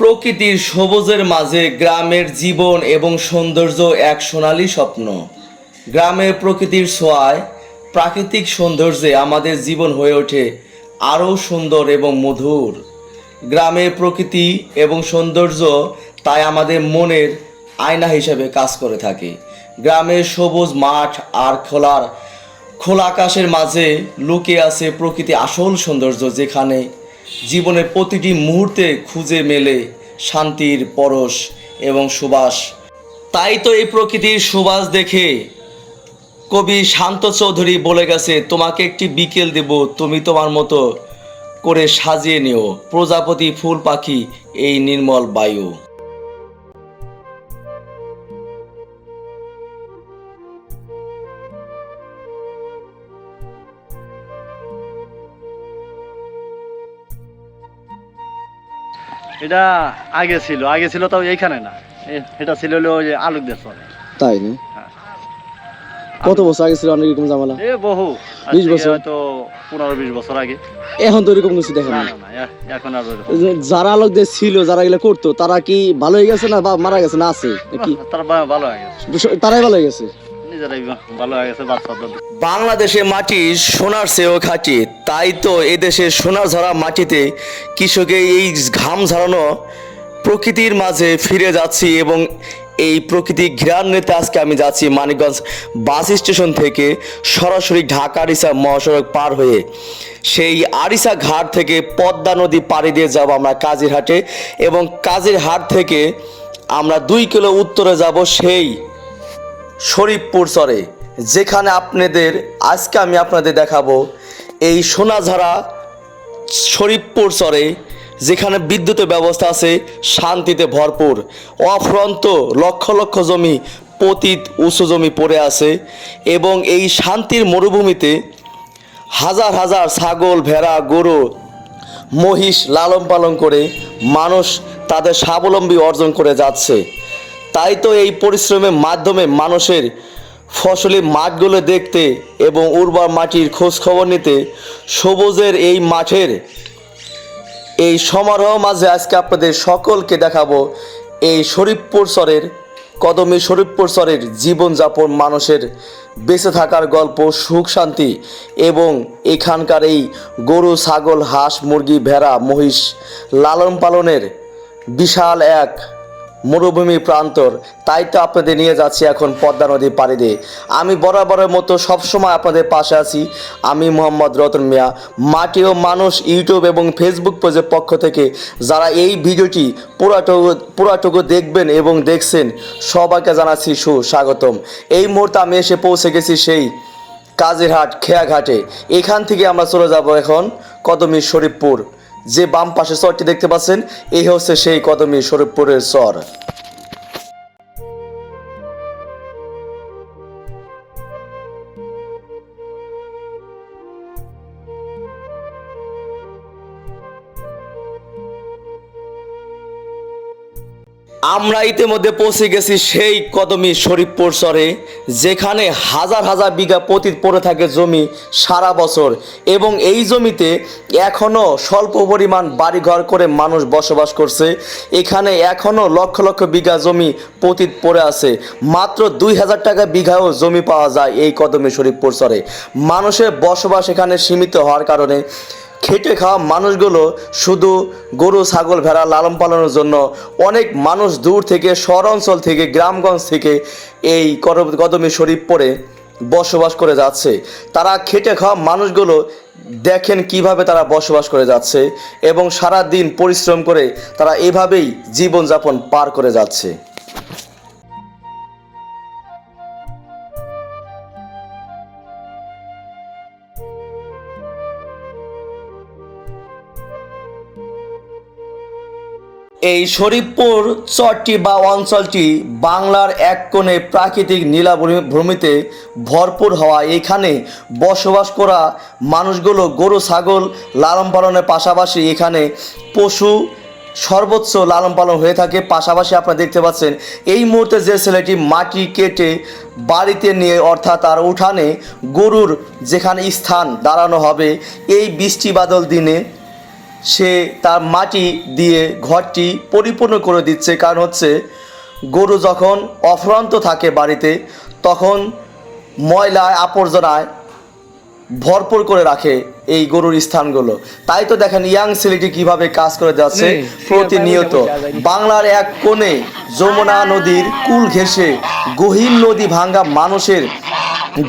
প্রকৃতির সবুজের মাঝে গ্রামের জীবন এবং সৌন্দর্য এক সোনালী স্বপ্ন। গ্রামের প্রকৃতির ছোঁয়ায় প্রাকৃতিক সৌন্দর্যে আমাদের জীবন হয়ে ওঠে আরও সুন্দর এবং মধুর। গ্রামের প্রকৃতি এবং সৌন্দর্য তাই আমাদের মনের আয়না হিসেবে কাজ করে থাকে। গ্রামের সবুজ মাঠ আর খোলার খোলা আকাশের মাঝে লুকিয়ে আছে প্রকৃতি আসল সৌন্দর্য যেখানে জীবনের প্রতিটি মুহূর্তে খুঁজে মেলে শান্তির পরশ এবং সুবাস। তাই তো এই প্রকৃতির সুবাস দেখে কবি শান্ত চৌধুরী বলে গেছে, তোমাকে একটি বিকেল দেব, তুমি তোমার মতো করে সাজিয়ে নিও। প্রজাপতি, ফুল পাখি, এই নির্মল বায়ু। এটা আগে ছিল আগে ছিল তাও এইখানে না। এটা ছিল হলো ওই যে আলুক দেশ তাই না? কত বছর আগে ছিল অনেক রকম ঝামেলা? এ বহু। আজ 20 বছর? হয়তো বছর আগে। এখন তো এরকম কিছু দেখেন না এখন আর ওরকম। যে যারা ছিল যারা এগুলো করতো তারা কি ভালো হয়ে গেছে না বা মারা গেছে না আছে? কি তার ভালো হয়ে গেছে। তারাই ভালো হয়ে গেছে? নিজেরাই ভালো হয়ে গেছে বাচ্চাদের। বাংলাদেশে মাটি সোনার চেয়েও খাঁটি। তাই তো এদেশে সোনার ঝরা মাটিতে কৃষকের এই ঘাম ঝরানো প্রকৃতির মাঝে ফিরে যাচ্ছি এবং এই প্রকৃতি ঘ্রাণ নিতে আজকে আমি যাচ্ছি মানিকগঞ্জ বাস স্টেশন থেকে সরাসরি ঢাকা আরিসা মহাসড়ক পার হয়ে। সেই আরিসা ঘাট থেকে পদ্মা নদী পাড়ি দিয়ে যাব আমরা কাজিরহাটে এবং কাজিরহাট থেকে আমরা দুই কিলো উত্তরে যাব সেই শরীফপুর চরে। যেখানে আপনাদের, আজকে আমি আপনাদের দেখাবো এই সোনাঝাড়া শরীফপুর চরে, যেখানে বিদ্যুতের ব্যবস্থা আছে, শান্তিতে ভরপুর। অফ্রন্ত লক্ষ লক্ষ জমি, পতিত উঁচু জমি পড়ে আছে এবং এই শান্তির মরুভূমিতে হাজার হাজার ছাগল, ভেড়া, গরু, মহিষ লালন পালন করে মানুষ তাদের স্বাবলম্বী অর্জন করে যাচ্ছে। তাই তো এই পরিশ্রমের মাধ্যমে মানুষের ফসলি মাঠগুলো দেখতে এবং উর্বর মাটির খোঁজ খবর নিতে সবুজের এই মাঠের এই সমারোহ মাঝে আজকে আপনাদের সকলকে দেখাবো এই শরীফপুর চরের, কদমী শরীফপুর চরের জীবনযাপন মানুষের বেঁচে থাকার গল্প, সুখ, শান্তি এবং এখানকার এই গরু, ছাগল, হাঁস, মুরগি, ভেড়া, মহিষ লালন পালনের বিশাল এক মরুভূমি প্রান্তর। তাই তো আপনাদের নিয়ে যাচ্ছি এখন পদ্মা নদী পাড়ি দিয়ে। আমি বরাবরের মতো সবসময় আপনাদের পাশে আছি। আমি মোহাম্মদ রতন মিয়া। মাটি ও মানুষ ইউটিউব এবং ফেসবুক পেজের পক্ষ থেকে যারা এই ভিডিওটি পুরাটুকু পুরাটুকু দেখবেন এবং দেখছেন, সবাইকে জানাচ্ছি সুস্বাগতম। এই মুহূর্তে আমি এসে পৌঁছে গেছি সেই কাজিরহাট খেয়াঘাটে। এখান থেকে আমরা চলে যাব এখন কদমী শরীফপুর। যে বাম পাশে চরটি দেখতে পাচ্ছেন এই হচ্ছে সেই কদমী শরীফপুরের চর। আমরা ইতিমধ্যে পৌঁছে গেছি সেই কদমী শরীফপুর চরে, যেখানে হাজার হাজার বিঘা পতিত পড়ে থাকে জমি সারা বছর। এবং এই জমিতে এখনও স্বল্প পরিমাণ বাড়িঘর করে মানুষ বসবাস করছে। এখানে এখনও লক্ষ লক্ষ বিঘা জমি পতিত পড়ে আছে। মাত্র দুই হাজার টাকা বিঘাও জমি পাওয়া যায় এই কদমী শরীফপুর চরে। মানুষের বসবাস এখানে সীমিত হওয়ার কারণে খেটে খাওয়া মানুষগুলো শুধু গরু, ছাগল, ভেড়া লালন পালনের জন্য। অনেক মানুষ দূর থেকে শহর অঞ্চল থেকে, গ্রামগঞ্জ থেকে এই কদমী শরীফ পরে বসবাস করে যাচ্ছে। তারা খেটে খাওয়া মানুষগুলো দেখেন কীভাবে তারা বসবাস করে যাচ্ছে এবং সারা দিন পরিশ্রম করে তারা এভাবেই জীবনযাপন পার করে যাচ্ছে। এই শরীফপুর চরটি বা অঞ্চলটি বাংলার এক কোণে প্রাকৃতিক নীলাভূমি ভূমিতে ভরপুর হওয়া। এখানে বসবাস করা মানুষগুলো গরু, ছাগল লালন পালনের পাশাপাশি এখানে পশু সর্বোচ্চ লালন পালন হয়ে থাকে। পাশাপাশি আপনারা দেখতে পাচ্ছেন, এই মুহূর্তে যে ছেলেটি মাটি কেটে বাড়িতে নিয়ে অর্থাৎ তার উঠানে গরুর যেখানে স্থান দাঁড়ানো হবে, এই বৃষ্টি বাদল দিনে সে তার মাটি দিয়ে ঘরটি পরিপূর্ণ করে দিচ্ছে। কারণ হচ্ছে গরু যখন অফ্রান্ত থাকে বাড়িতে তখন ময়লায় আবর্জনায় ভরপুর করে রাখে এই গরুর স্থানগুলো। তাই তো দেখেন ইয়াং ছেলেটি কীভাবে কাজ করে যাচ্ছে প্রতিনিয়ত। বাংলার এক কোণে যমুনা নদীর কুল ঘেঁষে গহীন নদী ভাঙ্গা মানুষের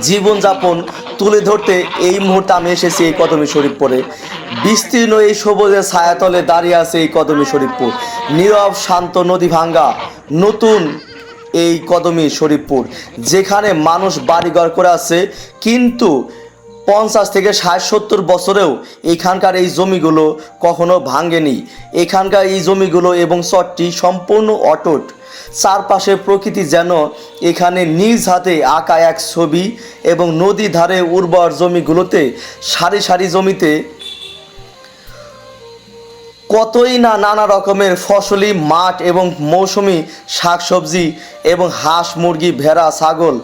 জীবনযাপন তুলে ধরতে এই মুহূর্তে আমি এসেছি এই কদমী শরীফপুরে। বিস্তীর্ণ এই সবুজের ছায়াতলে দাঁড়িয়ে আছে এই কদমী শরীফপুর। নীরব, শান্ত নদী ভাঙ্গা নতুন এই কদমী শরীফপুর, যেখানে মানুষ বাড়িঘর করে আছে। কিন্তু পঞ্চাশ থেকে ষাট, সত্তর বছরেও এখানকার এই জমিগুলো কখনো ভাঙেনি। এখানকার এই জমিগুলো এবং চরটি সম্পূর্ণ অটুট। চারপাশে প্রকৃতি যেন এখানে নিজ হাতে আঁকা এক ছবি এবং নদী ধারে উর্বর জমিগুলোতে সারি সারি জমিতে কতই না নানা রকমের ফসলি, মাঠ এবং মৌসুমি শাকসবজি এবং হাঁস, মুরগি, ভেড়া, ছাগল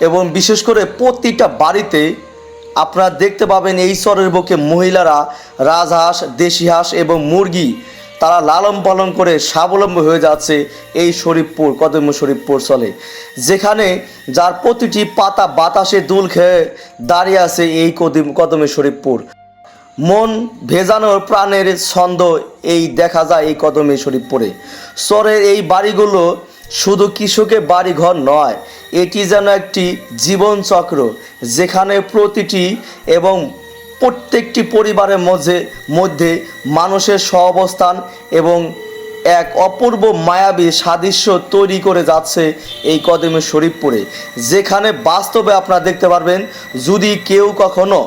এবং বিশেষ করে প্রতিটা বাড়িতে আপনারা দেখতে পাবেন এই চরের বুকে মহিলারা রাজহাঁস, দেশি হাঁস এবং মুরগি তারা লালন পালন করে স্বাবলম্বী হয়ে যাচ্ছে এই শরীফপুর কদম শরীফপুর চলে। যেখানে যার প্রতিটি পাতা বাতাসে দুল খেয়ে দাঁড়িয়ে আছে এই কদিম কদমে শরীফপুর। মন ভেজানোর প্রাণের ছন্দ এই দেখা যায় এই কদমে শরীফপুরে। চরের এই বাড়িগুলো শুধু কৃষকের বাড়িঘর নয়, এটি যেন একটি জীবনচক্র যেখানে প্রতিটি এবং প্রত্যেকটি পরিবারের মধ্যে মধ্যে মানুষের সহাবস্থান এবং এক অপূর্ব মায়াবী সাদৃশ্য তৈরি করে যাচ্ছে এই কদমে শরীফপুরে। যেখানে বাস্তবে আপনারা দেখতে পারবেন, যদি কেউ কখনো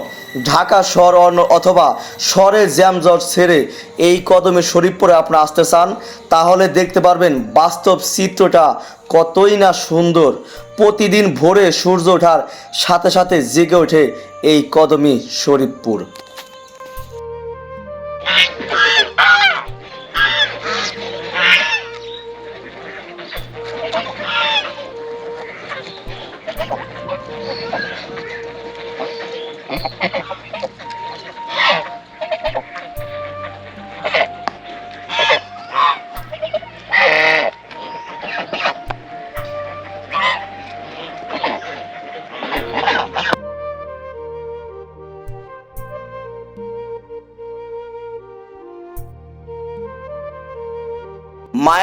ঢাকা শহর অথবা শহরের জ্যামজট ছেড়ে এই কদমে শরীফপুরে আপনি আসতে চান, তাহলে দেখতে পারবেন বাস্তব চিত্রটা কতই না সুন্দর। প্রতিদিন ভোরে সূর্য ওঠার সাথে সাথে জেগে ওঠে এই কদমি শরীফপুর।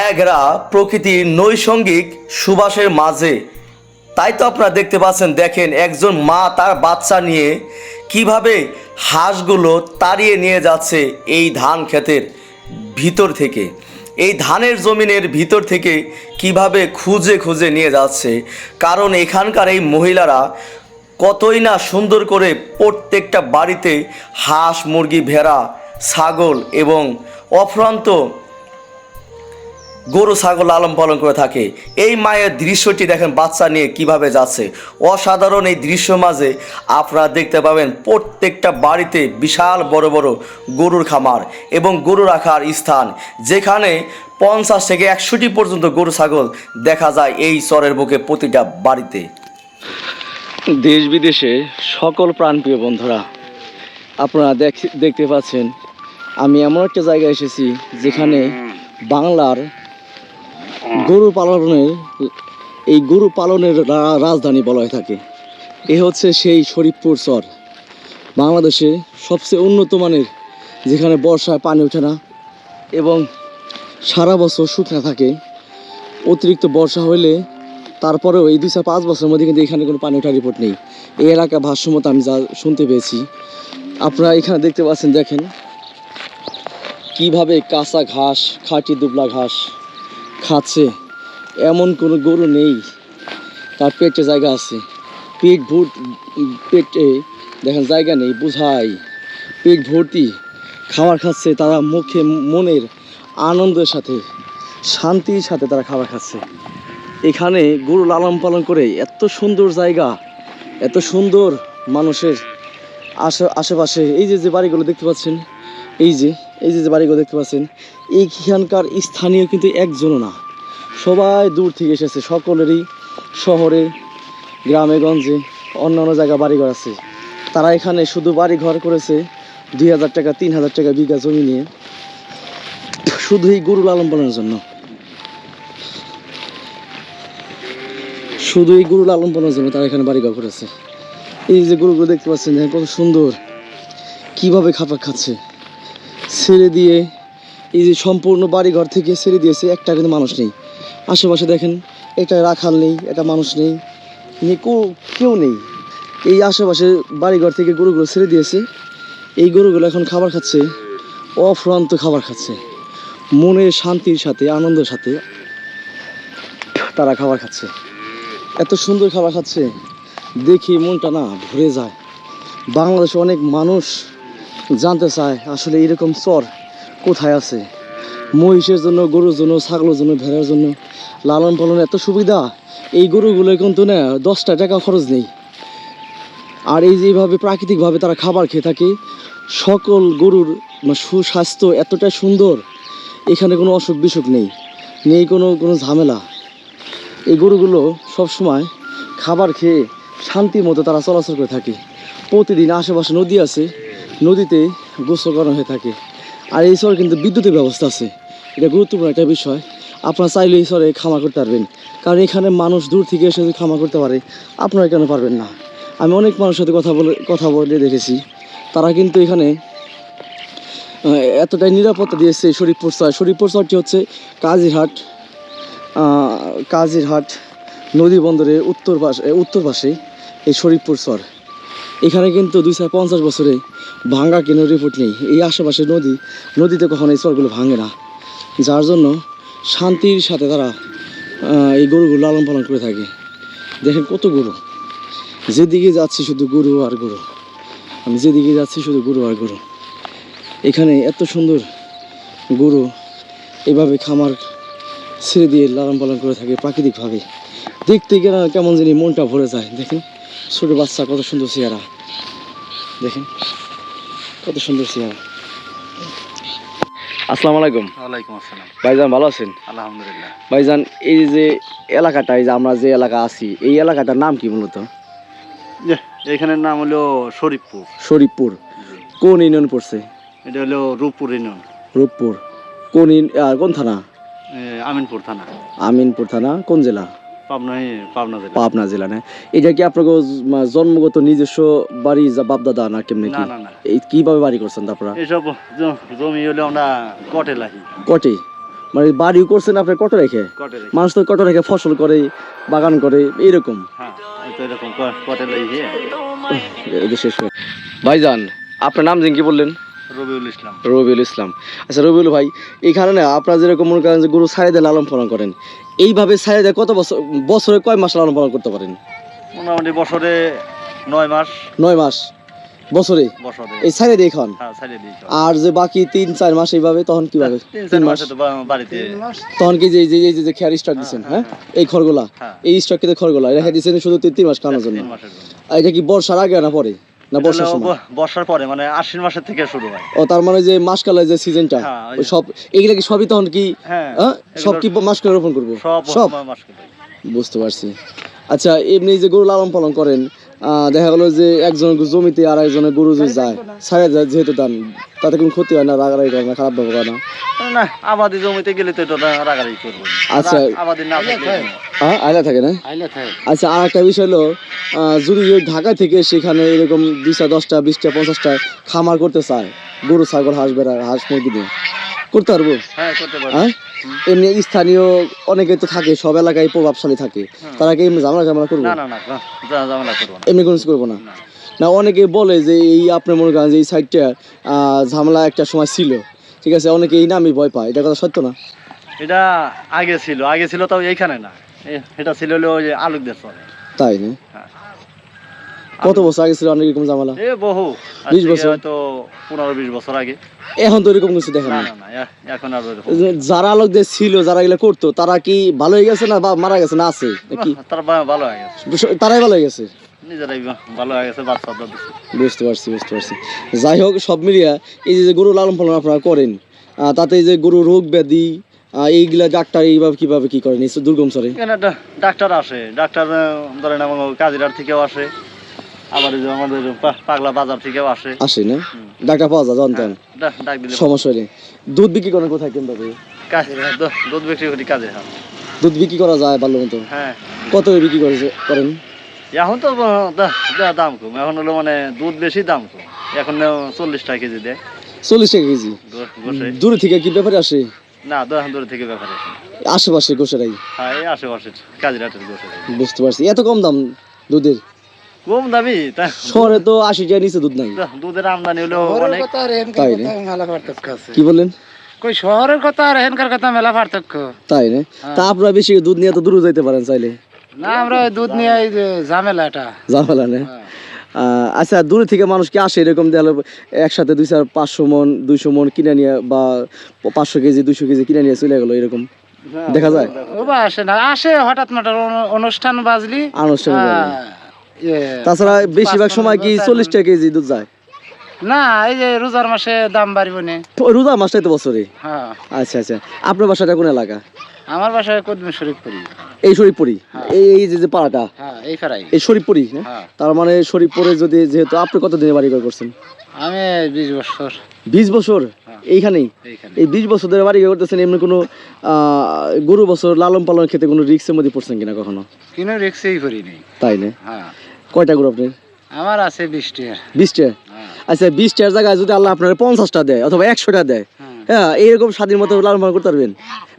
মায়াঘেরা প্রকৃতির নৈসঙ্গিক সুবাসের মাঝে। তাই তো আপনারা দেখতে পাচ্ছেন, দেখেন একজন মা তার বাচ্চা নিয়ে কীভাবে হাঁসগুলো তাড়িয়ে নিয়ে যাচ্ছে এই ধান ক্ষেতের ভিতর থেকে। এই ধানের জমিনের ভিতর থেকে কীভাবে খুঁজে খুঁজে নিয়ে যাচ্ছে। কারণ এখানকার এই মহিলারা কতই না সুন্দর করে প্রত্যেকটা বাড়িতে হাঁস, মুরগি, ভেড়া, ছাগল এবং অফ্রান্ত গরু, ছাগল লালন পালন করে থাকে। এই মায়ের দৃশ্যটি দেখেন বাচ্চা নিয়ে কীভাবে যাচ্ছে। অসাধারণ এই দৃশ্য মাঝে আপনারা দেখতে পাবেন প্রত্যেকটা বাড়িতে বিশাল বড় বড় গরুর খামার এবং গরু রাখার স্থান, যেখানে পঞ্চাশ থেকে একশোটি পর্যন্ত গরু, ছাগল দেখা যায় এই চরের বুকে প্রতিটা বাড়িতে। দেশ বিদেশে সকল প্রাণপ্রিয় বন্ধুরা, আপনারা দেখ- দেখতে পাচ্ছেন, আমি এমন একটা জায়গায় এসেছি যেখানে বাংলার গরু পালনের, এই গরু পালনের রাজধানী বলা হয়ে থাকে। এ হচ্ছে সেই শরীফপুর চর। বাংলাদেশে সবচেয়ে উন্নত মানের, যেখানে বর্ষায় পানি ওঠে না এবং সারা বছর শুকনা থাকে। অতিরিক্ত বর্ষা হলে তারপরেও এই দুই চার পাঁচ বছরের মধ্যে কিন্তু এখানে কোনো পানি ওঠার রিপোর্ট নেই। এই এলাকা ভাষ্যমতো আমি যা শুনতে পেয়েছি। আপনারা এখানে দেখতে পাচ্ছেন, দেখেন। কীভাবে কাঁচা ঘাস, খাঁটি দুবলা ঘাস খাচ্ছে। এমন কোনো গরু নেই। তার পেটে জায়গা আছে। পেট ভর পেটে, দেখেন, জায়গা নেই, বুঝাই। পেট ভর্তি, খাবার খাচ্ছে তারা মুখে, মনের আনন্দের সাথে, শান্তির সাথে তারা খাবার খাচ্ছে। এখানে গরু লালন পালন করে এত সুন্দর জায়গা, এত সুন্দর মানুষের আশে আশেপাশে এই যে যে বাড়িগুলো দেখতে পাচ্ছেন, এই যে এই যে বাড়িগুলো দেখতে পাচ্ছেন এইখানকার স্থানীয় কিন্তু একজনও না। সবাই দূর থেকে এসেছে, সকলেরই শহরে, গ্রামে, গঞ্জে অন্য অন্য জায়গায় বাড়িঘর আছে। তারা এখানে শুধু বাড়ি ঘর করেছে দুই হাজার টাকা, তিন হাজার টাকা বিঘা জমি নিয়ে। শুধু এই গরু লালন পালনের জন্য। শুধু এই গরু লালন পালনের জন্য তারা এখানে বাড়ি ঘর করেছে। এই যে গরুগুলো দেখতে পাচ্ছেন কত সুন্দর। কীভাবে খাবার খাচ্ছে। ছেড়ে দিয়ে এই যে সম্পূর্ণ বাড়ি ঘর থেকে ছেড়ে দিয়েছে, একটা কিন্তু মানুষ নেই। আশেপাশে দেখেন, একটা রাখাল নেই, একটা মানুষ নেই কেউ নেই। এই আশেপাশে বাড়িঘর থেকে গরুগুলো ছেড়ে দিয়েছে। এই গরুগুলো এখন খাবার খাচ্ছে, অফ্রান্ত খাবার খাচ্ছে। মনের শান্তির সাথে, আনন্দের সাথে তারা খাবার খাচ্ছে। এত সুন্দর খাবার খাচ্ছে, দেখি মনটা না ভরে যায়। বাংলাদেশে অনেক মানুষ জানতে চায় আসলে এরকম চর কোথায় আছে? মহিষের জন্য, গরুর জন্য, ছাগলের জন্য, ভেড়ার জন্য লালন পালন এত সুবিধা? এই গরুগুলো কিন্তু না, দশটা টাকা খরচ নেই। আর এই যেভাবে প্রাকৃতিকভাবে তারা খাবার খেয়ে থাকে, সকল গরুর সুস্বাস্থ্য এতটাই সুন্দর, এখানে কোনো অসুখ বিসুখ নেই নেই কোনো কোনো ঝামেলা। এই গরুগুলো সবসময় খাবার খেয়ে শান্তির মতো তারা চলাচল করে থাকে। প্রতিদিন আশেপাশে নদী আছে নদীতে গোসল করানো হয়ে থাকে। আর এই চরে কিন্তু বিদ্যুতের ব্যবস্থা আছে। এটা গুরুত্বপূর্ণ একটা বিষয়। আপনারা চাইলে এই চরে খামার করতে পারবেন। কারণ এখানে মানুষ দূর থেকে এসে যদি খামার করতে পারে, আপনারা কেন পারবেন না? আমি অনেক মানুষের সাথে কথা বলে কথা বলে দেখেছি। তারা কিন্তু এখানে এতটাই নিরাপত্তা দিয়েছে শরীফপুর চর শরীফপুর চরটি হচ্ছে কাজিরহাট কাজিরহাট নদী বন্দরের উত্তর পাশে উত্তর পাশে এই শরীফপুর চর এখানে কিন্তু দুইশো পঞ্চাশ বছরে ভাঙ্গা কেন রিপোর্ট নেই? এই আশেপাশে নদী, নদীতে কখনো এই চরগুলো ভাঙে না। যার জন্য শান্তির সাথে তারা এই গরুগুলো লালন পালন করে থাকে। দেখেন কত গরু। যেদিকে যাচ্ছি শুধু গরু আর গরু। আমি যেদিকে যাচ্ছি শুধু গরু আর গরু। এখানে এত সুন্দর গরু এভাবে খামার ছেড়ে দিয়ে লালন পালন করে থাকে প্রাকৃতিকভাবে। দেখতে গেলে কেমন জানি মনটা ভরে যায়। দেখেন, ছোটো বাচ্চা কত সুন্দর চেহারা। দেখেন। কত সুন্দর চেহারা আসসালামু আলাইকুম। ওয়ালাইকুম আসসালাম। ভাইজান ভালো আছেন? আলহামদুলিল্লাহ। ভাইজান এই যে এলাকাটা এই যে আমরা যে এলাকা আছি এই এলাকাটার নাম কি মূলত? যে এখানের নাম হলো শরীফপুর। শরীফপুর। কোন ইউনিয়ন পড়ছে? এটা হলো রূপপুর ইউনিয়ন। রূপপুর। কোন আর কোন থানা? আমিনপুর থানা। আমিনপুর থানা কোন জেলা? পাবনা জেলা। না? এটা কি আপনাকে জন্মগত নিজস্ব বাড়ি যা বাপদাদা না কেমনে কি? এই কীভাবে বাড়ি করছেন তারপরা এসব জমি হলো আমরা কটে লাহি কটে? মানে বাড়িও করছেন আপনার কত রেখে? মানুষ তো কত রেখে ফসল করে বাগান করে এইরকম? হ্যাঁ এরকম। ভাইজান আপনার নাম যেন কি বললেন? রবিউল ইসলাম। রবিউল ইসলাম। আচ্ছা রবিউল ভাই এখানে না আপনারা যেরকম মনে করেন যে গরু সাইডে লালন পালন করেন এইভাবে সাইডে কত বছর বছরে কয় মাস লালন পালন করতে পারেন? মোটামুটি বছরে নয় মাস। নয় মাস। বছরে? বছরে। এই সাইডে দিয়ে খান হ্যাঁ আর যে বাকি তিন চার মাস এইভাবে তখন কীভাবে? তিন তিন মাস তখন কি যে এই যে এই যে- যে খেয়ার স্টক দিচ্ছেন হ্যাঁ এই খড়গুলা? হ্যাঁ। এই স্টক কিন্তু খড়গুলা রেখে দিচ্ছেন শুধু তিন তিন মাস খাওয়ানোর জন্য? মাসের জন্য। এটা কি বর্ষার আগে না পরে? না বর্ষার সময়? বর্ষার পরে মানে আশ্বিন মাসের থেকে শুরু হয়। ও তার মানে যে মাসকালের যে সিজনটা হ্যাঁ, ওই সব এগুলা কি সবই তখন কি হ্যাঁ সব কি মাসকালে রোপণ করব? সব বুঝতে পারছি। আচ্ছা এমনি যে গরু লালন পালন করেন দেখা গেলো যে একজন জমিতে আর একজনের গরু যদি যায় ছাড়া যায় যেহেতু দান তাতে কোনো ক্ষতি হয় না রাগারাগি করে না খারাপ ব্যবহার করে না। না আবাদি জমিতে গেলে তো এটা রাগারাগি করব। আচ্ছা। রা- আবাদি না হ্যাঁ থাকে না? আচ্ছা আর একটা বিষয় হলো যদি ঢাকা থেকে সেখানে এরকম দুইটা দশটা বিশটা পঞ্চাশটা খামার করতে চায় গরু ছাগল হাঁস বেড়া হাঁস মুরগি দিয়ে করতে পারব? হ্যাঁ করতে পারব। হ্যাঁ? এমনি স্থানীয় অনেকে তো থাকে সব এলাকায় প্রভাবশালী থাকে। তারা কি এমনি ঝামেলা ঝামেলা করব? না না না ঝামেলা করব এমনি কোনো করব না? না। অনেকে বলে যে এই আপনার মনে করেন যে এই সাইডটা ঝামেলা একটা সময় ছিল। ঠিক আছে অনেকে এই নামই ভয় পায়। এটা কথা সত্য না? এটা আগে ছিল আগে ছিল তাও এইখানে না। এটা ছিল হলো ওই যে তাই না? হ্যাঁ। কত বছর আগে ছিল অনেক রকম ঝামেলা? এ বহু। আজ 20 থেকে বছর? হয়তো পনেরো বিশ বছর আগে। এখন তো এরকম কিছু দেখেন না এখন আর ওরকম যে যারা ছিল যারা এগুলো করতো তারা কি ভালো হয়ে গেছে না বা মারা গেছে না আছে? কি তার ভালো হয়ে গেছে। তারাই ভালো হয়ে গেছে? বুঝতে পারছি বুঝতে পারছি। যাই হোক সব মিলিয়ে এই যে যে গরু লালন পালন আপনারা করেন তাতে এই যে গরু রোগ ব্যাধি এইগুলা ডাক্তার এইভাবে কীভাবে কি করেন? দুর্গম সরে ডাক্তার আসে। ডাক্তার ধরেন আমার কাজিরার থেকেও আসে। আবার আমাদের পাগলা বাজার থেকেও আসে। আসে না? ডাক্তার পাওয়া যায় জানতেন ডাক ডাক দিলে সমস্যা নেই। দুধ বিক্রি করেন কোথায় কেন ভাবে দুধ বিক্রি করি কাজে হ্যাঁ। দুধ বিক্রি করা যায় ভালো মতো? হ্যাঁ। কত বিক্রি করে করেন? এখন তো ব- দা- দা- দাম কম। এখন হলো মানে দুধ বেশি দাম কম। এখন চল্লিশ টাকা কেজি দেয়। চল্লিশ টাকা কেজি? দূরে থেকে কি ব্যাপারে আসে? না দূরে থেকে ব্যাপার আশেপাশে গোসারাই? হ্যাঁ হাটের বুঝতে পারছি। এত কম দাম দুধের? কম দামি শহরে তো আশি টাকা নিচে দুধ নাই। দুধের আমদানি হলো অনেক না? কি বললেন? কই শহরের কথা আর এখানকার কথা মেলা পার্থক্য। তাই না? তা আপনারা বেশি দুধ নিয়ে তো দূরে যাইতে পারেন চাইলে। না আমরা দুধ নিয়ে এই যে ঝামেলাটা ঝামেলা নেই আহ, আচ্ছা দূরে থেকে মানুষ কি আসে এরকম দেয়ালে একসাথে দুই চার পাঁচশো মন দুইশো মন কিনে নিয়ে বা পাঁচশো কেজি দুইশো কেজি কিনে নিয়ে চলে গেলো এরকম? দেখা যায়? ও বা আসে না। আসে হঠাৎ মাঠাৎ অনুষ্ঠান বাজলি। হ্যাঁ। ইয়ে, তাছাড়া বেশিরভাগ সময় কি চল্লিশ টাকা কেজি দুধ যায়? না এই যে রোজার মাসে দাম বাড়িব নে। তো রোজা মাসটাই তো বছরে? হ্যাঁ। আচ্ছা আচ্ছা। আপনার বাসাটা কোন এলাকা? আমার বাসায় কদম শরীফ করি এই শরীফপুরি? এই এই যে যে পাড়াটা? হ্যাঁ এই ফেরাই এই শরীফপুরি হ্যাঁ। তার মানে শরীফপুরে যদি যেহেতু আপনি কতদিনে বাড়ি ঘর করছেন? আমি বিশ বছর। বিশ বছর? হ্যাঁ। এইখানেই? এই বিশ বছর ধরে বাড়ি করতেছেন এমনি কোনো গরু বছর লালন পালন খেতে কোনো রিক্সের মধ্যে পড়ছেন কিনা কখনো? কিনো রিক্সেই করি নেই। তাই না? হ্যাঁ। কয়টা গরু আপনার আমার আছে বিশটি। বিশটা? হ্যাঁ। আচ্ছা বিশটার জায়গায় যদি আল্লাহ আপনার পঞ্চাশটা দেয় অথবা একশোটা দেয় হুম। হ্যাঁ এইরকম স্বাধীন মতো লালন পালন করতে পারবেন?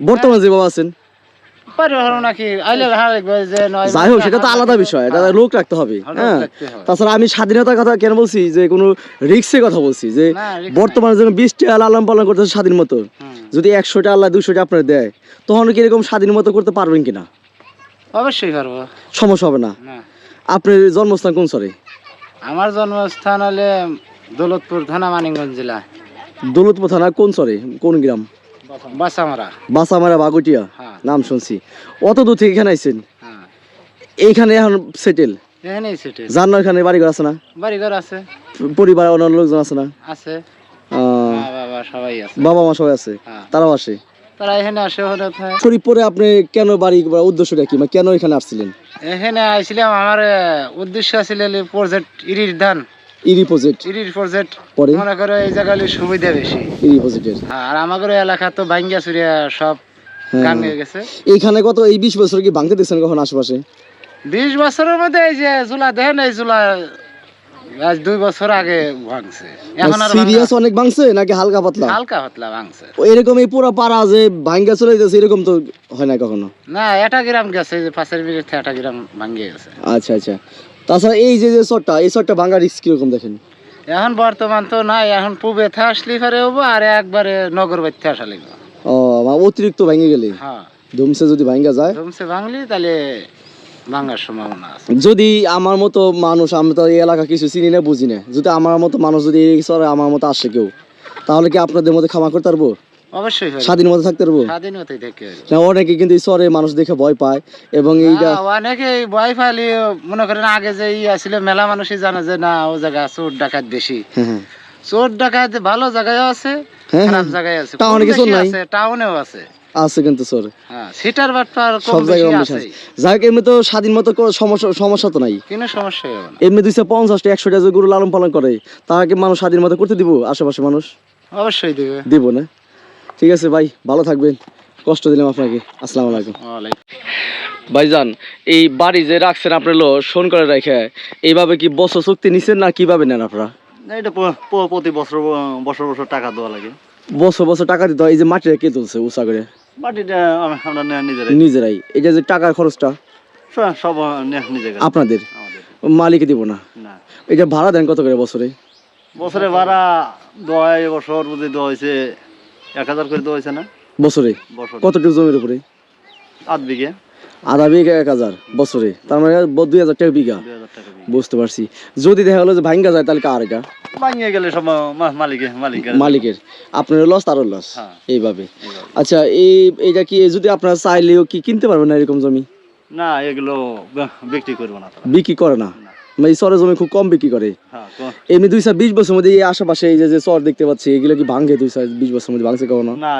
বর্তমানে যে বাবা আছেন? যাই হোক সেটা তো আলাদা বিষয় এটা লোক রাখতে হবে হ্যাঁ তাছাড়া আমি স্বাধীনতার কথা কেন বলছি? যে কোনো রিক্সের কথা বলছি যে বর্তমানে যেন বিশটা লালন পালন করতেছে স্বাধীন মতো যদি একশোটা আল্লাহ দুশোটা আপনার দেয় তখন কি এরকম স্বাধীন মতো করতে পারবেন কিনা? অবশ্যই পারব। সমস্যা হবে না। আপনার জন্মস্থান কোন সরে আমার জন্মস্থান হলে দৌলতপুর থানা মানিকগঞ্জ জেলা। দৌলতপুর থানা কোন সরে কোন গ্রাম? বাসামারা। বাসামারা বাগুটিয়া? হ্যাঁ। নাম শুনছি। অত দূর থেকে এখানে আইছেন? হ্যাঁ। এইখানে এখন সেটেল এখানেই সেটে জানো এখানে বাড়িঘর আছে না? বাড়িঘর আছে। পরিবার অন্যান্য লোকজন আছে না? আছে। মা বাবা সবাই আছে। বাবা মা সবাই আছে? হ্যাঁ। তারাও আসে? তারা এখানে আসে হলে শরীফপুরে আপনি কেন বাড়ি উদ্দেশ্যটা কি? মানে কেন এখানে আসছিলেন? এখানে আইছিলাম আমার উদ্দেশ্য প্রজেক্ট ইরির ধান। ইরি প্রজেক্ট ইরির প্রজেক্ট পরে? মনে করো এই জায়গায় সুবিধা বেশি। ইরি প্রজেক্টের হ্যাঁ, আর আমাদের এলাকা তো ভাঙ্গিয়া চুরিয়া সব হ্যাঁ। গেছে। এইখানে কত এই বিশ বছর কি ভাঙতে দেখছেন কখন আশেপাশে? বিশ বছরের মধ্যে এই যে জুলা দেখেন এই জুলা আজ দুই বছর আগে ভাঙছে। এখন আর সিরিয়াস অনেক ভাঙছে নাকি হালকা পাতলা? হালকা পাতলা ভাঙছে। এরকম এই পুরো পাড়া যে ভাঙ্গা চলে যাচ্ছে এরকম তো হয় না কখনো? না এটা গ্রাম গেছে যে পাশের বিরুদ্ধে এটা গ্রাম ভাঙ্গিয়ে গেছে। আচ্ছা আচ্ছা। তাছাড়া এই যে যে চটটা এই চটটা রিস্ক কীরকম দেখেন? এখন বর্তমান তো নাই এখন পূবে থা আসলে পারে হব আর একবারে নগর বাড়িতে আসা লাগবে। ও অতিরিক্ত ভেঙে গেলে? হ্যাঁ। ধুমসে যদি ভাঙ্গা যায়? জমছে ভাঙলি তাহলে ভাঙার সম্ভাবনা আছে। যদি আমার মতো মানুষ আমি তো এই এলাকা কিছু চিনি না বুঝি না। যদি আমার মতো মানুষ যদি এই চরে আমার মতো আসে কেউ তাহলে কি আপনাদের মধ্যে ক্ষমা করতে পারব? অবশ্যই স্বাধীন মতো থাকতে পারব? স্বাধীনতাই থেকে না, অনেকে কিন্তু এই চরে মানুষ দেখে ভয় পায় এবং এইটা হ্যাঁ, অনেকে ভয় পাইলে মনে করেন আগে যে ই আসলে মেলা মানুষই জানে যে না ও জায়গা চোর ডাকাত বেশি। হ্যাঁ হ্যাঁ। চোর ডাকাত ভালো জায়গায় আছে হ্যাঁ, খারাপ। জায়গায় আছে। টাউনে কিছু নাই। আছে টাউনেও আছে। আছে কিন্তু হ্যাঁ সিটার বাটপার কম সব জায়গায় আছে বেশি যাই হোক, এমনি তো স্বাধীন মতো করে সমস্যা সমস্যা তো নাই। কোনো সমস্যা হবে না। এমনি দুইশো পঞ্চাশটা একশোটা যে গরু লালন পালন করে তাকে মানুষ স্বাধীন মতো করতে দিব আশেপাশে মানুষ? অবশ্যই দেবে। দিব না? ঠিক আছে ভাই ভালো থাকবেন। কষ্ট দিলাম আপনাকে। আসসালামু আলাইকুম। ভাইজান এই বাড়ি যে রাখছেন আপনার লো শোন করে রেখে এইভাবে কি বছর চুক্তি নিছেন না কীভাবে নেন আপনারা? এটা প্রতি বছর বছর বছর টাকা দেওয়া লাগে। বছর বছর টাকা দিতে হয় এই যে মাটিটা কে তুলছে উষা করে? আম- আমরা নিজেরাই। নিজেরাই। এটা যে টাকার খরচটা সব- আপনাদের? মালিক দিব না? না। এটা ভাড়া দেন কত করে বছরে? বছরে ভাড়া দয় বছর বুঝি দেওয়া হয়েছে এক হাজার করে দেওয়া হয়েছে না? বছরে? বছর। কতটুকু জমির উপরে? আধ বিঘে। আধা বিঘা এক হাজার বছরে। তার মানে দুই হাজার টাকা বিঘা। বুঝতে পারছি। যদি দেখা গেলো যে ভাঙ্গা যায় তাহলে কার ভাঙিয়ে গেলে সব মালিকের মালিকের। আপনার লস তারও লস হ্যাঁ। এইভাবে। আচ্ছা এই এটা কি যদি আপনারা চাইলেও কি কিনতে পারবেন না এরকম জমি? না এগুলো বিক্রি করব না বিক্রি করে না। মানে চরের জমি খুব কম বিক্রি করে। হ্যাঁ এমনি দুই চার বিশ বছর মধ্যে এই আশেপাশে এই যে চর দেখতে পাচ্ছি এগুলো কি ভাঙে দুই চার বিশ বছর মধ্যে ভাঙছে কখনো? না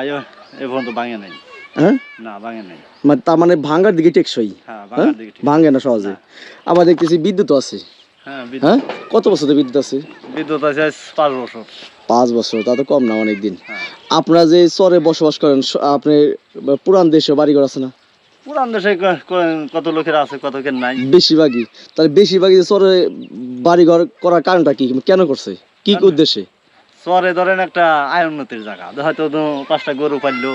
এ পর্যন্ত ভাঙে নাই। হ্যাঁ? মানে তার মানে ভাঙ্গার দিকে টেকসই। হ্যাঁ হ্যাঁ? ভাঙার দিকে ঠিক। ভাঙে না সহজে। আবার দেখতেছি বিদ্যুৎ আছে। হ্যাঁ হ্যাঁ? কত বছর বিদ্যুৎ আছে? বিদ্যুৎ আছে পাঁচ বছর। পাঁচ বছর তা তো কম না অনেক দিন হ্যাঁ। আপনারা যে চরে বসবাস করেন আপনি পুরান দেশে বাড়িঘর আছে না? পুরান দেশে কত লোকের আছে কত লোকের নাই। বেশিরভাগই। তাহলে বেশিরভাগই যে চরে বাড়িঘর করার কারণটা কি? কেন করছে? কি উদ্দেশ্যে? শহরে ধরেন একটা আয় উন্নতির জায়গা। হয়তো পাঁচটা গরু পাললো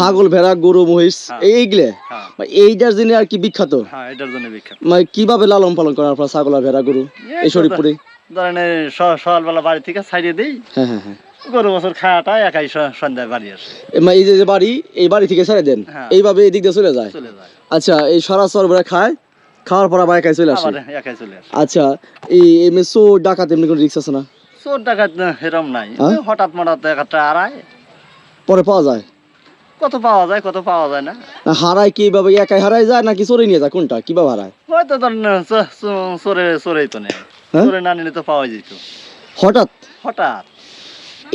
ছাগল ভেড়া গরু মহিষ হ্যাঁ। হ্যাঁ। এইটার জন্য আর কি বিখ্যাত? হ্যাঁ এটার জন্য বিখ্যাত। মানে কীভাবে লালন পালন করেন আপনার ছাগল আর ভেড়া গরু? এই এই শরীরপুরে ধরেন সকালবেলা বাড়ি থেকে ছাড়িয়ে দিই। হ্যাঁ হ্যাঁ হ্যাঁ। গরু বছর খাওয়াটা একাই সন্ধ্যায় বাড়ি আসে। মানে এই যে যে বাড়ি এই বাড়ি থেকে ছেড়ে দেন। এইভাবে এদিক দিয়ে চলে যায়? আচ্ছা এই সারা চর ভেড়া খায় খাওয়ার পর আবার একাই চলে আসে? আচ্ছা এই এমনি চো ডাকাত এমনি কোনো রিক্স আছে না? চোর ডাকাত এরম নাই। হ্যাঁ? হঠাৎ মঠাৎ একটা পরে পাওয়া যায়? কত পাওয়া যায় কত পাওয়া যায় না। হারায় কি এইভাবে একাই হারায় যায় নাকি চোরে নিয়ে যায়? কোনটা? কীভাবে হারায়? হয়তো চোরে চোরেই তো নেই হ্যাঁ? চোরে না নিলে তো পাওয়া যেত। হঠাৎ? হঠাৎ।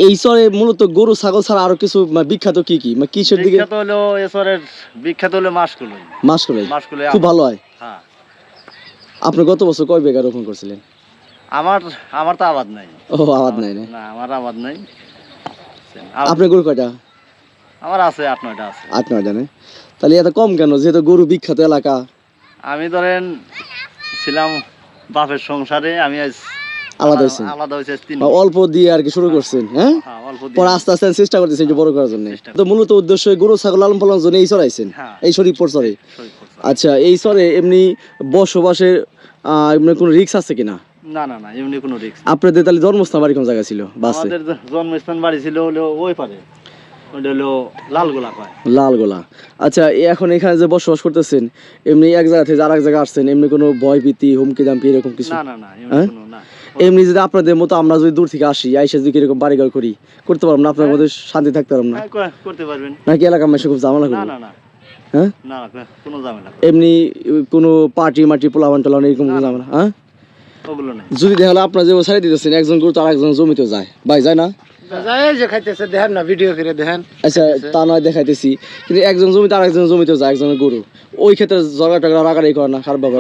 এই চরে মূলত গরু ছাগল ছাড়া আরও কিছু বিখ্যাত কি কি? মানে কিসের দিকে? বিখ্যাত হলো এসরের বিখ্যাত হলো মাসকুলো মাস করে মাসকুলো খুব ভালো হয়। হ্যাঁ। আপনি গত বছর কয় বিঘা রোপণ করছিলেন? আমার আমার তো আবাদ নাই। ও আবাদ নাই না আমার আবাদ নাই। আপনার গরু কয়টা? আমার আছে আট নয়টা আছে। আট নয় জানে তাহলে এত কম কেন? যেহেতু গরু বিখ্যাত এলাকা। আমি ধরেন ছিলাম বাপের সংসারে আমি আজ আলাদা হয়েছেন। আলাদা হয়েছে অল্প দিয়ে আর কি শুরু করছেন হ্যাঁ? হ্যাঁ। পরে আস্তে আস্তে চেষ্টা করতেছেন যে বড় করার জন্য। তো মূলত উদ্দেশ্য গরু ছাগল লালন জন্য এই চড়াইছেন? হ্যাঁ। এই চরে? আচ্ছা এই চরে এমনি বসবাসের কোনো রিক্স আছে কিনা? না না না এমনি কোনো রিস্ক আপনাদের তাহলে জন্মস্থান বাড়ি কোন জায়গা ছিল? বাসে? আমাদের জন্মস্থান বাড়ি ছিল হলো ওই পারে। ওটা হলো লালগোলা কয় লালগোলা। আচ্ছা এখন এখানে যে বসবাস করতেছেন এমনি এক জায়গা থেকে আসছেন এমনি কোনো ভয় ভীতি হুমকি এরকম কিছু? না না না এমনি হ্যাঁ? কোনো না। এমনি যদি আপনাদের মতো আমরা যদি দূর থেকে আসি আইসা যদি এরকম বাড়িঘর করি করতে পারব না আপনার মধ্যে শান্তি থাকতে পারব না? হ্যাঁ, করতে পারবেন। নাকি এলাকার মানুষ খুব ঝামেলা না না না। হ্যাঁ? না না, কোনো ঝামেলা এমনি কোনো পার্টি মাটি পোলাবান টোলান এরকম কোনো ঝামেলা? হ্যাঁ? যদি দেখা আপনার যে সারি দিতেছেন একজন গরু তো আরেকজন জমিতেও যায়। ভাই যায় না? যায় যে খাইতেছে দেখেন না ভিডিও করে দেখেন। আচ্ছা তা নয় দেখাইতেছি। কিন্তু একজন জমিতে আর একজন জমিতে যায় একজনের গরু। ওই ক্ষেত্রে ঝগড়া টগড়া রাগারাগি করে না খারাপ ব্যাপার